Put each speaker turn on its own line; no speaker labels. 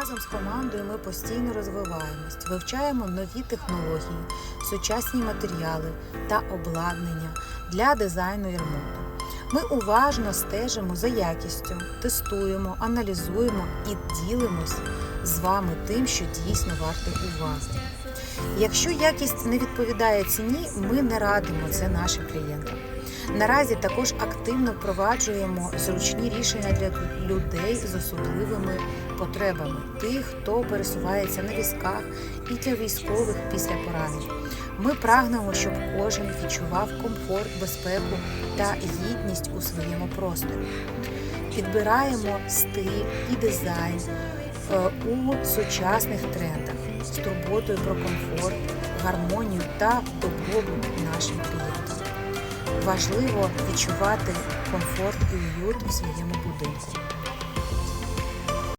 Разом з командою ми постійно розвиваємось, вивчаємо нові технології, сучасні матеріали та обладнання для дизайну і ремонту. Ми уважно стежимо за якістю, тестуємо, аналізуємо і ділимось з вами тим, що дійсно варте уваги. Якщо якість не відповідає ціні, ми не радимо це нашим клієнтам. Наразі також активно впроваджуємо зручні рішення для людей з особливими потребами, тих, хто пересувається на візках і для військових після поранень. Ми прагнемо, щоб кожен відчував комфорт, безпеку та гідність у своєму просторі. Підбираємо стиль і дизайн е, у сучасних трендах з турботою про комфорт, гармонію та добробут нашим клієнтам. Важливо відчувати комфорт і уют у своєму будинку.